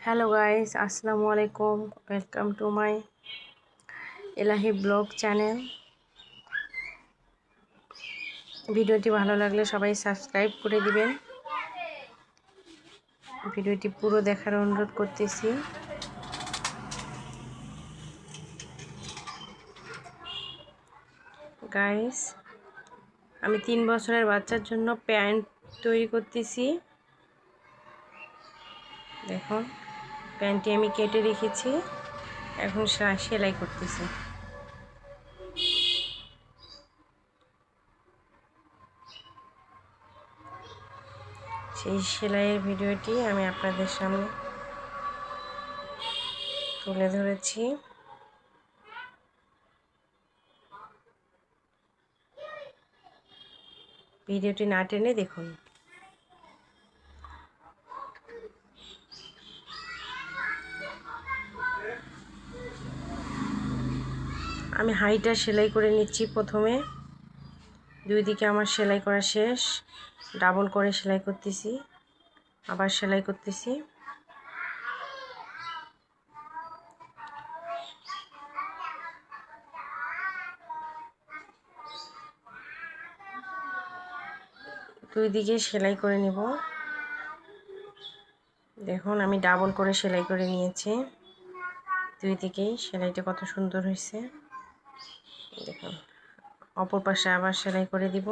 Hello guys আসসালামু আলাইকুম welcome to my Elahi blog channel ভিডিওটি ভালো লাগলে সবাই সাবস্ক্রাইব করে দিবেন। ভিডিওটি পুরো দেখার অনুরোধ করতেছি। গাইস আমি তিন বছরের বাচ্চার জন্য প্যান্ট তৈরি করতেছি। দেখুন। প্যান্টটি আমি কেটে রেখেছি। এখন সেলাই করতেছি। সেই সেলাইয়ের ভিডিওটি আমি আপনাদের সামনে তুলে ধরেছি। ভিডিওটি না টেনে দেখুন। আমি হাইটা সেলাই করে নিচ্ছি প্রথমে। দুই দিকে আমার সেলাই করা শেষ। ডাবল করে সেলাই করতেছি। আবার সেলাই করতেছি। দুই দিকে সেলাই করে নিব। দেখুন, আমি ডাবল করে সেলাই করে নিয়েছি। দুই দিকেই সেলাইটা কত সুন্দর হয়েছে। দেখুন অপর পাশে আবার সেলাই করে দিব।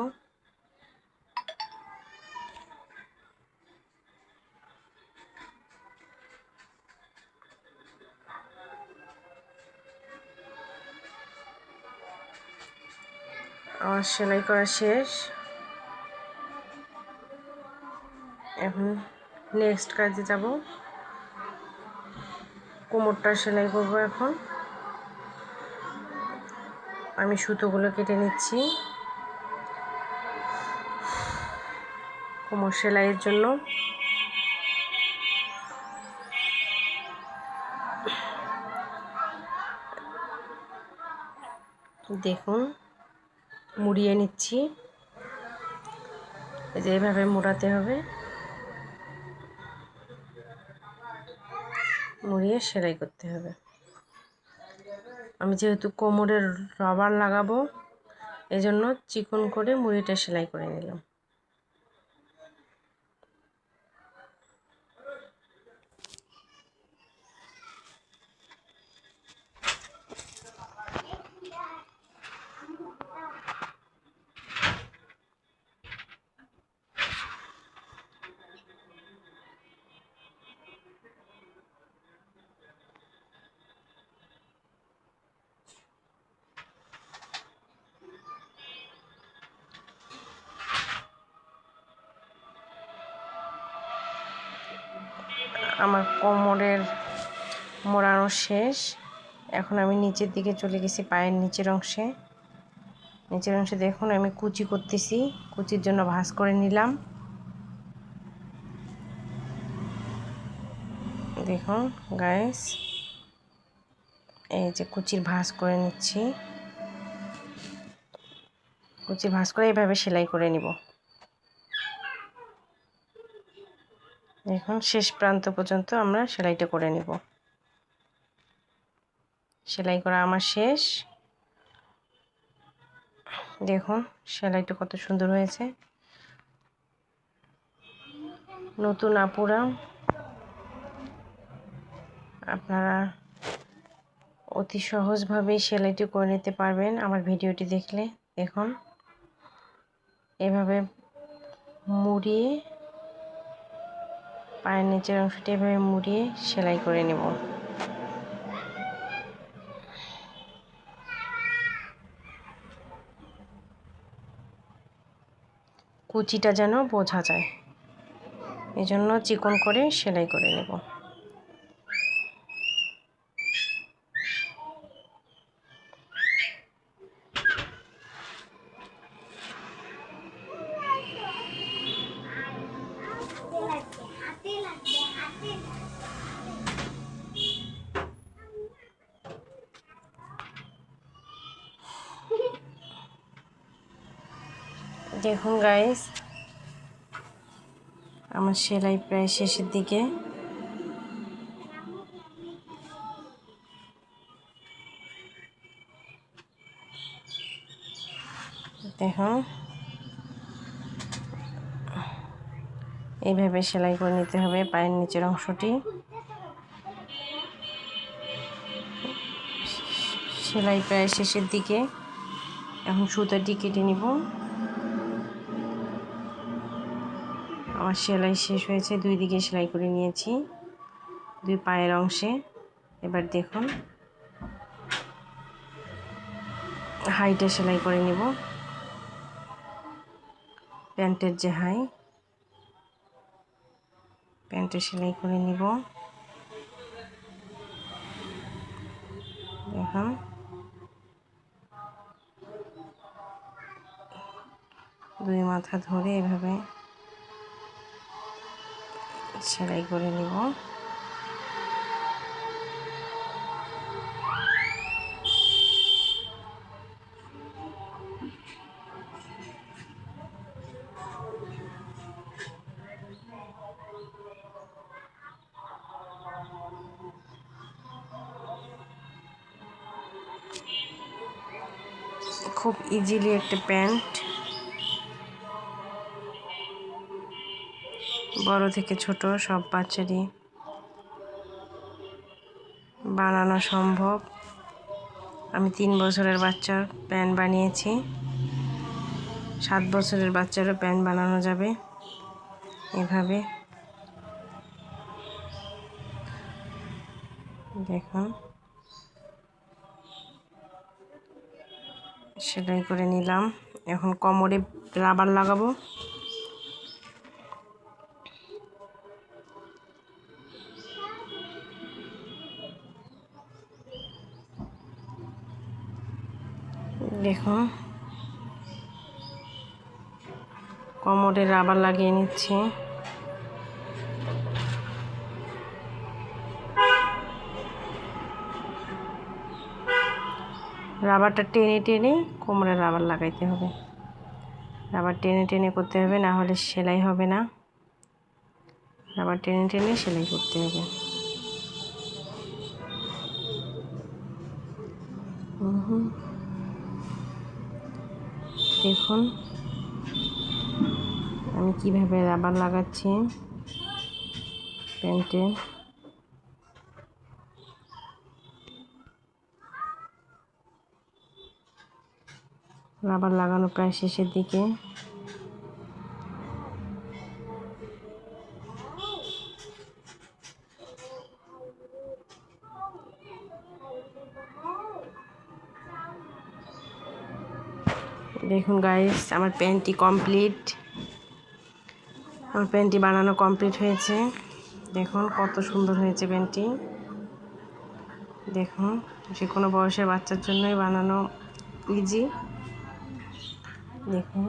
আমার সেলাই করা শেষ। এখন নেক্সট কাজে যাব। কোমরটা সেলাই করব এখন। আমি সুতোগুলো কেটে নিচ্ছি। কোমর সেলাইয়ের জন্য। দেখুন, মুড়িয়ে নিচ্ছি। যে এইভাবে মোড়াতে হবে। মুড়িয়ে সেলাই করতে হবে। আমি যেহেতু কোমরের রবার লাগাবো এজন্য চিকন করে মুড়িটা সেলাই করে নিলাম। আমার কোমরের মোড়ানো শেষ। এখন আমি নিচের দিকে চলে গেছি পায়ের নিচের অংশে। নিচের অংশে দেখুন, আমি কুচি করতেছি। কুচির জন্য ভাঁজ করে নিলাম। দেখুন গায়েস এই যে কুচির ভাঁজ করে নিচ্ছি। কুচির ভাঁজ করে এইভাবে সেলাই করে নিব। এখন শেষ প্রান্ত পর্যন্ত আমরা সেলাইটা করে নেব। সেলাই করা আমার শেষ। দেখুন সেলাইটা কত সুন্দর হয়েছে। নতুন আপুরা, আপনারা অতি সহজভাবেই সেলাইটি করে নিতে পারবেন আমার ভিডিওটি দেখলে। দেখুন, এভাবে মুড়িয়ে পায়ের নিচের অংশটি এভাবে মুড়িয়ে সেলাই করে নেব। কুচিটা যেন বোঝা যায়। এজন্য চিকন করে সেলাই করে নেব। দেখুন গাইস আমার সেলাই প্রায় শেষের দিকে। দেখুন, এইভাবে সেলাই করে নিতে হবে পায়ের নিচের অংশটি। সেলাই প্রায় শেষের দিকে, এখন সুতাটি কেটে নিব। আমার সেলাই শেষ হয়েছে, দুই দিকে সেলাই করে নিয়েছি, দুই পায়ের অংশে। এবার দেখুন, হাইটে সেলাই করে নিব। প্যান্টের যে হাই, প্যান্টে সেলাই করে নিব। দেখুন, দুই মাথা ধরে এভাবে সেলাই করে নিব। খুব ইজিলি একটা প্যান্ট বড় থেকে ছোট সব বাচ্চারই বানানো সম্ভব। আমি তিন বছরের বাচ্চার প্যান্ট বানিয়েছি। সাত বছরের বাচ্চারও প্যান্ট বানানো যাবে এভাবে। দেখুন সেলাই করে নিলাম। এখন কোমরে রাবার লাগাবো। দেখুন কোমরে রাবার লাগিয়ে নিচ্ছি। রাবারটা টেনে টেনে কোমরে রাবার লাগাইতে হবে। রাবার টেনে টেনে করতে হবে, না হলে সেলাই হবে না। রাবার টেনে টেনে সেলাই করতে হবে। দেখুন। আমি কীভাবে রাবার লাগাচ্ছি প্যান্টে। রাবার লাগানো প্রায় শেষের দিকে। দেখুন গাইস আমার প্যান্টটি কমপ্লিট আমার প্যান্টটি বানানো কমপ্লিট হয়েছে। দেখুন, কত সুন্দর হয়েছে প্যান্টটি। দেখুন, যে কোনো বয়সের বাচ্চার জন্যই বানানো ইজি দেখুন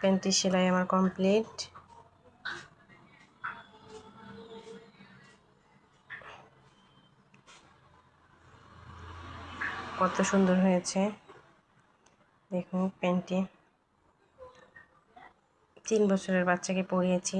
প্যান্টটি সেলাই আমার কমপ্লিট কত সুন্দর হয়েছে। দেখুন প্যান্টটি তিন বছরের বাচ্চাকে পরিয়েছি।